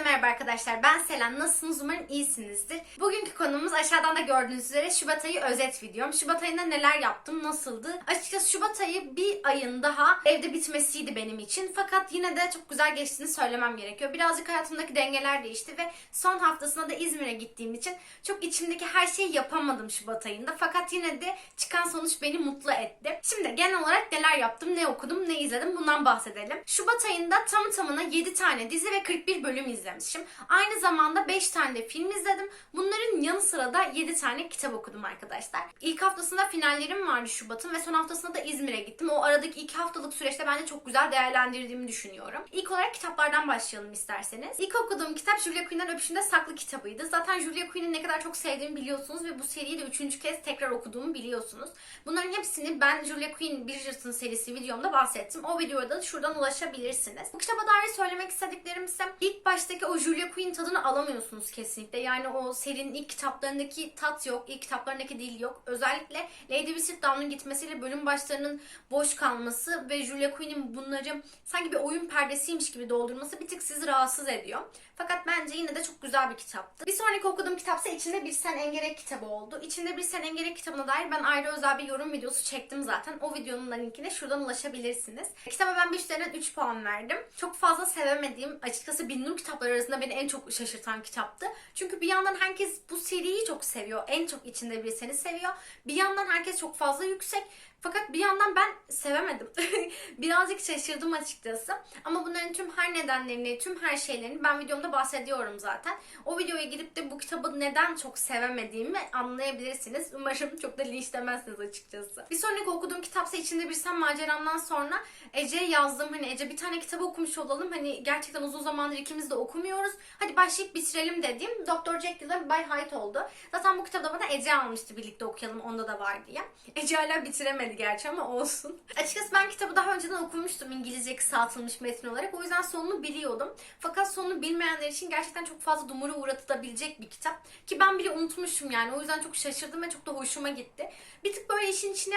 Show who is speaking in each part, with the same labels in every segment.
Speaker 1: Herkese merhaba arkadaşlar. Ben Selen. Nasılsınız? Umarım iyisinizdir. Bugünkü konumuz aşağıdan da gördüğünüz üzere Şubat ayı özet videom. Şubat ayında neler yaptım, nasıldı? Açıkçası Şubat ayı bir ayın daha evde bitmesiydi benim için. Fakat yine de çok güzel geçtiğini söylemem gerekiyor. Birazcık hayatımdaki dengeler değişti ve son haftasında da İzmir'e gittiğim için çok içimdeki her şeyi yapamadım Şubat ayında. Fakat yine de çıkan sonuç beni mutlu etti. Şimdi genel olarak neler yaptım, ne okudum, ne izledim bundan bahsedelim. Şubat ayında tam tamına 7 tane dizi ve 41 bölüm izlemişim. Aynı zamanda 5 tane de film izledim. Bunların yanı sıra da 7 tane kitap okudum arkadaşlar. İlk haftasında finallerim vardı Şubat'ın ve son haftasında da İzmir'e gittim. O aradaki 2 haftalık süreçte bence çok güzel değerlendirdiğimi düşünüyorum. İlk olarak kitaplardan başlayalım isterseniz. İlk okuduğum kitap Julia Queen'den Öpüşünde Saklı kitabıydı. Zaten Julia Queen'i ne kadar çok sevdiğimi biliyorsunuz ve bu seriyi de 3. kez tekrar okuduğumu biliyorsunuz. Bunların hepsini ben Julia Queen Bridgerton serisi videomda bahsettim. O videoda da şuradan ulaşabilirsiniz. Bu kitaba dair söylemek istediklerim ise ilk baştaki o Julia Queen tadını alamıyorsunuz kesinlikle. Yani o serinin ilk kitaplarındaki tat yok, ilk kitaplarındaki dil yok. Özellikle Lady Whistledown'un gitmesiyle bölüm başlarının boş kalması ve Julia Queen'in bunları sanki bir oyun perdesiymiş gibi doldurması bir tık sizi rahatsız ediyor. Fakat bence yine de çok güzel bir kitaptı. Bir sonraki okuduğum kitapsa İçinde Bir Sen Engerek kitabı oldu. İçinde Bir Sen Engerek kitabına dair ben ayrı özel bir yorum videosu çektim zaten. O videonun linkine şuradan ulaşabilirsiniz. Kitaba ben 5 üzerinden 3 puan verdim. Çok fazla sevemediğim, açıkçası Binnur kitapları arasında beni en çok şaşırtan kitaptı. Çünkü bir yandan herkes bu seriyi çok seviyor. En çok İçinde Bir Sen'i seviyor. Bir yandan herkes çok fazla yüksek. Fakat bir yandan ben sevemedim. Birazcık şaşırdım açıkçası. Ama bunların tüm her nedenlerini, tüm her şeylerini ben videomda bahsediyorum zaten. O videoya gidip de bu kitabı neden çok sevemediğimi anlayabilirsiniz. Umarım çok da linçlemezsiniz açıkçası. Bir sonraki okuduğum kitapsa içinde bir sen maceramdan sonra Ece'ye yazdım. Hani Ece bir tane kitabı okumuş olalım. Hani gerçekten uzun zamandır ikimiz de okumuyoruz. Hadi başlayıp bitirelim dediğim Dr. Jekyll ve Bay Hyde oldu. Zaten bu kitabı da bana Ece almıştı birlikte okuyalım onda da var diye. Ece hala bitiremedi gerçi ama olsun. Açıkçası ben kitabı daha önceden okumuştum İngilizce kısaltılmış metin olarak. O yüzden sonunu biliyordum. Fakat sonunu bilmeyenler için gerçekten çok fazla dumura uğratılabilecek bir kitap. Ki ben bile unutmuşum yani. O yüzden çok şaşırdım ve çok da hoşuma gitti. Bir tık böyle işin içine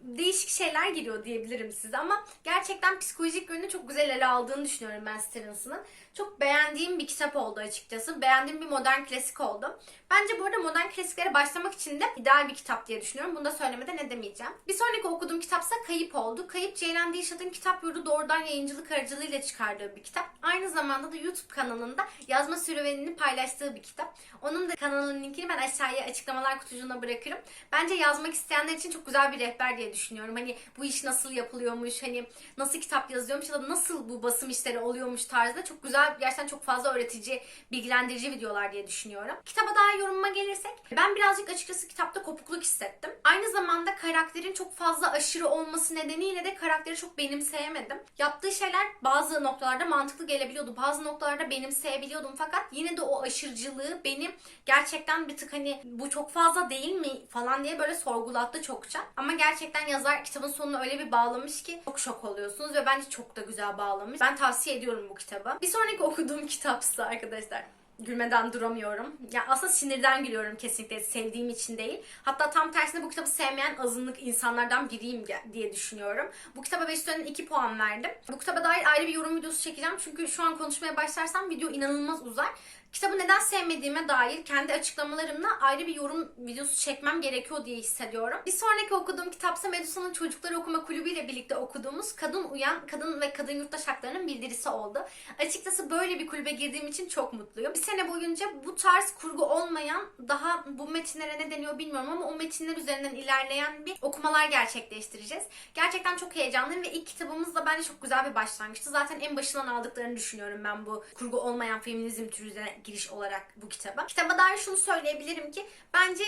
Speaker 1: değişik şeyler giriyor diyebilirim size ama gerçekten psikolojik yönünü çok güzel ele aldığını düşünüyorum ben Stevenson'ın. Çok beğendiğim bir kitap oldu açıkçası. Beğendiğim bir modern klasik oldu. Bence bu arada modern klasiklere başlamak için de ideal bir kitap diye düşünüyorum. Bunu da söylemeden ne demeyeceğim. Bir sonraki okuduğum kitapsa Kayıp oldu. Kayıp Ceylan Dilşat'ın kitap yurdu doğrudan yayıncılık aracılığıyla çıkardığı bir kitap. Aynı zamanda da YouTube kanalında yazma serüvenini paylaştığı bir kitap. Onun da kanalının linkini ben aşağıya açıklamalar kutucuğuna bırakırım. Bence yazmak isteyenler için çok güzel bir rehber diye düşünüyorum. Hani bu iş nasıl yapılıyormuş, hani nasıl kitap yazıyormuş ya da nasıl bu basım işleri oluyormuş tarzda çok güzel, gerçekten çok fazla öğretici, bilgilendirici videolar diye düşünüyorum. Kitaba daha yorumuma gelirsek, ben birazcık açıkçası kitapta kopukluk hissettim. Aynı zamanda karakterin çok fazla aşırı olması nedeniyle de karakteri çok benimseyemedim. Yaptığı şeyler bazı noktalarda mantıklı gelebiliyordu. Bazı noktalarda benimseyebiliyordum fakat yine de o aşırıcılığı beni gerçekten bir tık hani bu çok fazla değil mi falan diye böyle sorgulattı çokça. Ama gerçekten yazar kitabın sonunu öyle bir bağlamış ki çok şok oluyorsunuz ve bence çok da güzel bağlamış. Ben tavsiye ediyorum bu kitabı. Bir sonraki okuduğum kitapsa arkadaşlar gülmeden duramıyorum. Ya aslında sinirden gülüyorum kesinlikle sevdiğim için değil. Hatta tam tersine bu kitabı sevmeyen azınlık insanlardan biriyim diye düşünüyorum. Bu kitaba 5 üzerinden 2 puan verdim. Bu kitaba dair ayrı bir yorum videosu çekeceğim. Çünkü şu an konuşmaya başlarsam video inanılmaz uzar. Kitabı neden sevmediğime dair kendi açıklamalarımla ayrı bir yorum videosu çekmem gerekiyor diye hissediyorum. Bir sonraki okuduğum kitapsa Medusa'nın Çocukları Okuma Kulübü ile birlikte okuduğumuz Kadın Uyan, Kadın ve Kadın Yurttaş Hakları'nın bildirisi oldu. Açıkçası böyle bir kulübe girdiğim için çok mutluyum. Bir sene boyunca bu tarz kurgu olmayan daha bu metinlere ne deniyor bilmiyorum ama o metinler üzerinden ilerleyen bir okumalar gerçekleştireceğiz. Gerçekten çok heyecanlıyım ve ilk kitabımız da bence çok güzel bir başlangıçtı. Zaten en başından aldıklarını düşünüyorum ben bu kurgu olmayan feminizm türü üzerine giriş olarak bu kitaba. Kitaba dair şunu söyleyebilirim ki bence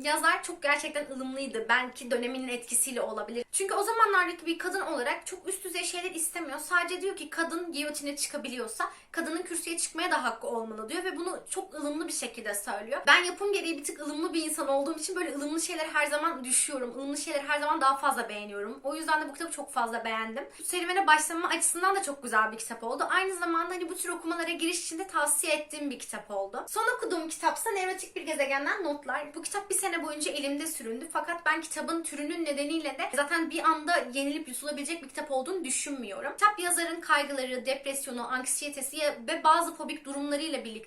Speaker 1: yazar çok gerçekten ılımlıydı. Belki döneminin etkisiyle olabilir. Çünkü o zamanlardaki bir kadın olarak çok üst düzey şeyler istemiyor. Sadece diyor ki kadın giyotine çıkabiliyorsa kadının kürsüye çıkmaya da hakkı olmalı diyor ve bunu çok ılımlı bir şekilde söylüyor. Ben yapım gereği bir tık ılımlı bir insan olduğum için böyle ılımlı şeyler her zaman düşüyorum. ılımlı şeyler her zaman daha fazla beğeniyorum. O yüzden de bu kitabı çok fazla beğendim. Bu serüvene başlama açısından da çok güzel bir kitap oldu. Aynı zamanda hani bu tür okumalara giriş için de tavsiye ettiğim bir kitap oldu. Son okuduğum kitapsa Nevrotik Bir Gezegenden Notlar. Bu kitap bir sene boyunca elimde süründü. Fakat ben kitabın türünün nedeniyle de zaten bir anda yenilip yutulabilecek bir kitap olduğunu düşünmüyorum. Kitap yazarın kaygıları, depresyonu, anksiyetesi ve bazı fobik durumlarıyla birlikte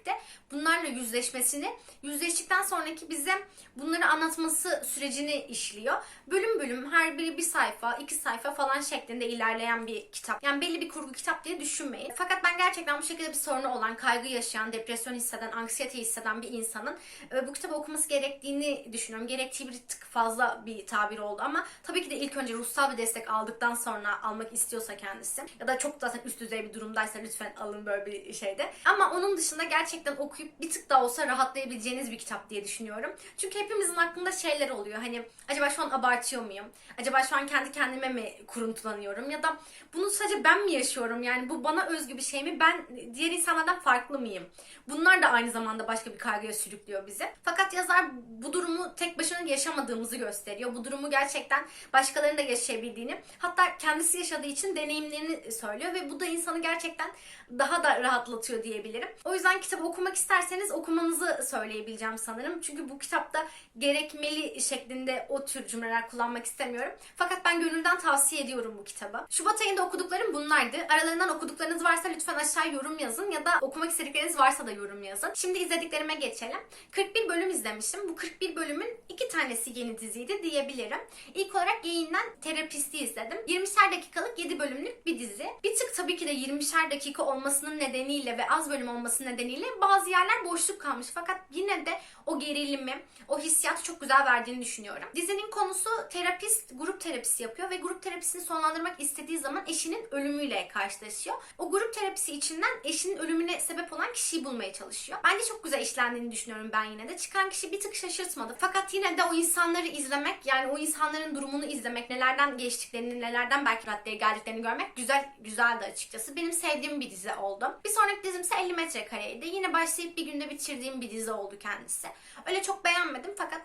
Speaker 1: bunlarla yüzleşmesini, yüzleştikten sonraki bize bunları anlatması sürecini işliyor. Bölüm bölüm her biri bir sayfa, iki sayfa falan şeklinde ilerleyen bir kitap. Yani belli bir kurgu kitap diye düşünmeyin. Fakat ben gerçekten bu şekilde bir sorunu olan, kaygı yaşayan, depresyon hisseden, anksiyete hisseden bir insanın e, bu kitabı okuması gerektiğini düşünüyorum. Gerektiği bir tık fazla bir tabir oldu ama tabii ki de ilk önce ruhsal bir destek aldıktan sonra almak istiyorsa kendisi ya da çok zaten üst düzey bir durumdaysa lütfen alın böyle bir şeyde. Ama onun dışında gerçekten okuyup bir tık daha olsa rahatlayabileceğiniz bir kitap diye düşünüyorum. Çünkü hepimizin aklında şeyler oluyor. Hani acaba şu an abartıyor muyum? Acaba şu an kendi kendime mi kuruntulanıyorum? Ya da bunu sadece ben mi yaşıyorum? Yani bu bana özgü bir şey mi? Ben diğer insanlardan farklı mıyım? Bunlar da aynı zamanda başka bir kaygıya sürüklüyor bizi. Fakat yazar bu durumu tek başına yaşamadığımızı gösteriyor. Bu durumu gerçekten başkalarının da yaşayabildiğini, hatta kendisi yaşadığı için deneyimlerini söylüyor ve bu da insanı gerçekten daha da rahatlatıyor diyebilirim. O yüzden kitabı okumak isterseniz okumanızı söyleyebileceğim sanırım. Çünkü bu kitapta gerekmeli şeklinde o tür cümleler kullanmak istemiyorum. Fakat ben gönülden tavsiye ediyorum bu kitabı. Şubat ayında okuduklarım bunlardı. Aralarından okuduklarınız varsa lütfen aşağı yorum yazın ya da okumak istedikleriniz varsa da yorum yazın. Şimdi izlediklerime geçelim. 41 bölüm izlemiştim. Bu 41 bölümün iki tanesi yeni diziydi diyebilirim. İlk olarak yayından Terapist'i izledim. 20'şer dakikalık 7 bölümlük bir dizi. Bir tık tabii ki de 20'şer dakika olmasının nedeniyle ve az bölüm olmasının nedeniyle bazı yerler boşluk kalmış. Fakat yine de o gerilimi, o hissiyatı çok güzel verdiğini düşünüyorum. Dizinin konusu terapist grup terapisi yapıyor ve grup terapisini sonlandırmak istediği zaman eşinin ölümüyle karşılaşıyor. O grup terapisi içinden eşinin ölümüne sebep olan kişiyi bulmaya çalışıyor. Bence çok güzel işlendiğini düşünüyorum ben yine de. Çıkan kişi bir tık şaşırtmadı. Fakat yine de o insanları izlemek, yani o insanların durumunu izlemek, nelerden geçtiklerini, nelerden belki raddeye geldiklerini görmek güzel güzeldi açıkçası. Benim sevdiğim bir dizi oldu. Bir sonraki dizim ise 50 metrekareydi. Yine başlayıp bir günde bitirdiğim bir dizi oldu kendisi. Öyle çok beğenmedim fakat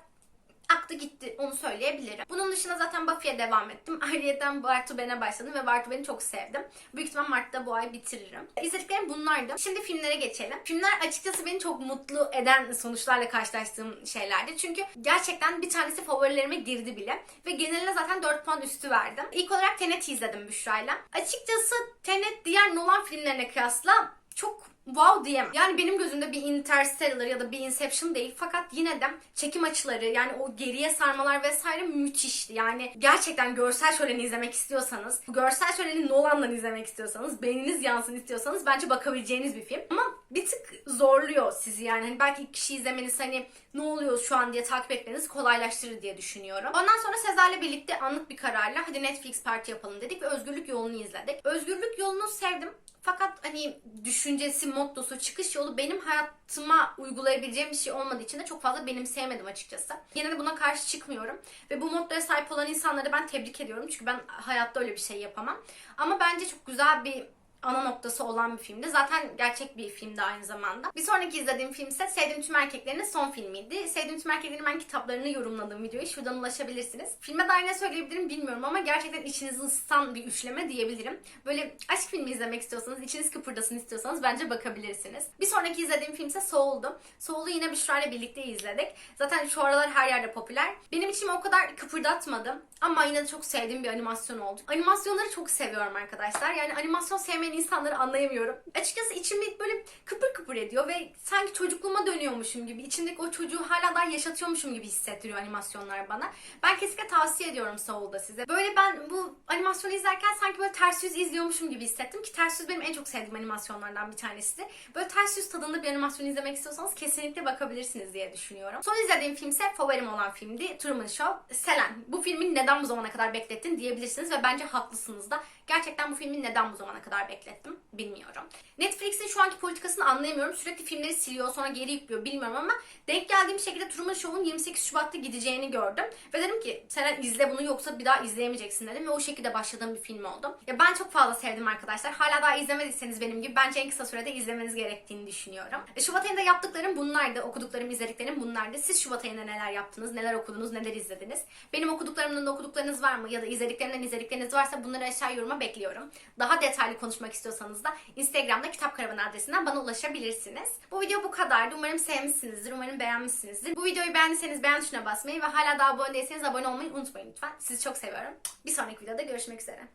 Speaker 1: aktı gitti onu söyleyebilirim. Bunun dışında zaten Buffy'ye devam ettim. Ayrıyeten Bartuben'e başladım ve Bartuben'i çok sevdim. Büyük ihtimal Mart'ta bu ay bitiririm. İzlediklerim bunlardı. Şimdi filmlere geçelim. Filmler açıkçası beni çok mutlu eden sonuçlarla karşılaştığım şeylerdi. Çünkü gerçekten bir tanesi favorilerime girdi bile. Ve geneline zaten 4 puan üstü verdim. İlk olarak Tenet'i izledim Büşra'yla. Açıkçası Tenet diğer Nolan filmlerine kıyasla çok wow diyemem. Yani benim gözümde bir Interstellar ya da bir Inception değil fakat yine de çekim açıları yani o geriye sarmalar vesaire müthişti. Yani gerçekten görsel şöleni izlemek istiyorsanız, görsel şöleni Nolan'dan izlemek istiyorsanız, beyniniz yansın istiyorsanız bence bakabileceğiniz bir film. Ama bir tık zorluyor sizi yani. Hani belki kişi izlemeniz hani ne oluyor şu an diye takip etmeniz kolaylaştırır diye düşünüyorum. Ondan sonra Sezar'la birlikte anlık bir kararla hadi Netflix parti yapalım dedik ve Özgürlük Yolu'nu izledik. Özgürlük Yolu'nu sevdim. Fakat hani düşüncesi, mottosu, çıkış yolu benim hayatıma uygulayabileceğim bir şey olmadığı için de çok fazla benimseyemedim açıkçası. Yine de buna karşı çıkmıyorum. Ve bu mottoya sahip olan insanları ben tebrik ediyorum. Çünkü ben hayatta öyle bir şey yapamam. Ama bence çok güzel bir ana noktası olan bir filmdi. Zaten gerçek bir filmdi aynı zamanda. Bir sonraki izlediğim film ise Sevdiğim Tüm Erkeklerin son filmiydi. Sevdiğim Tüm Erkeklerin ben kitaplarını yorumladığım videoyu şuradan ulaşabilirsiniz. Filme dair ne söyleyebilirim bilmiyorum ama gerçekten içinizi ısıtan bir üçleme diyebilirim. Böyle aşk filmi izlemek istiyorsanız, içiniz kıpırdasın istiyorsanız bence bakabilirsiniz. Bir sonraki izlediğim film ise Soul'du. Soul'u yine Büşra ile birlikte izledik. Zaten şu aralar her yerde popüler. Benim içimi o kadar kıpırdatmadı ama yine de çok sevdiğim bir animasyon oldu. Animasyonları çok seviyorum arkadaşlar. Yani animasyon sevmeyen insanları anlayamıyorum. Açıkçası içimde böyle kıpır kıpır ediyor ve sanki çocukluğuma dönüyormuşum gibi, içimdeki o çocuğu hala daha yaşatıyormuşum gibi hissettiriyor animasyonlar bana. Ben kesinlikle tavsiye ediyorum Soul'da size. Böyle ben bu animasyonu izlerken sanki böyle ters yüz izliyormuşum gibi hissettim ki ters yüz benim en çok sevdiğim animasyonlardan bir tanesi. Böyle ters yüz tadında bir animasyon izlemek istiyorsanız kesinlikle bakabilirsiniz diye düşünüyorum. Son izlediğim film ise favorim olan filmdi. Truman Show. Selen. Bu filmin neden bu zamana kadar beklettin diyebilirsiniz ve bence haklısınız da. Gerçekten bu filmi neden bu zamana kadar beklettim bilmiyorum. Netflix'in şu anki politikasını anlayamıyorum. Sürekli filmleri siliyor sonra geri yüklüyor bilmiyorum ama denk geldiğim şekilde Truman Show'un 28 Şubat'ta gideceğini gördüm. Ve dedim ki sen izle bunu yoksa bir daha izleyemeyeceksin dedim ve o şekilde başladığım bir film oldu. Ya ben çok fazla sevdim arkadaşlar. Hala daha izlemediyseniz benim gibi bence en kısa sürede izlemeniz gerektiğini düşünüyorum. E, Şubat ayında yaptıklarım bunlardı. Okuduklarım, izlediklerim bunlardı. Siz Şubat ayında neler yaptınız, neler okudunuz, neler izlediniz? Benim okuduklarımdan da okuduklarınız var mı? Ya da izlediklerimden izledikleriniz varsa bunları aşağı yoruma bekliyorum. Daha detaylı konuşmak istiyorsanız da Instagram'da Kitap Karavanı adresinden bana ulaşabilirsiniz. Bu video bu kadardı. Umarım sevmişsinizdir. Umarım beğenmişsinizdir. Bu videoyu beğendiyseniz beğen tuşuna basmayı ve hala daha abone değilseniz abone olmayı unutmayın lütfen. Sizi çok seviyorum. Bir sonraki videoda görüşmek üzere.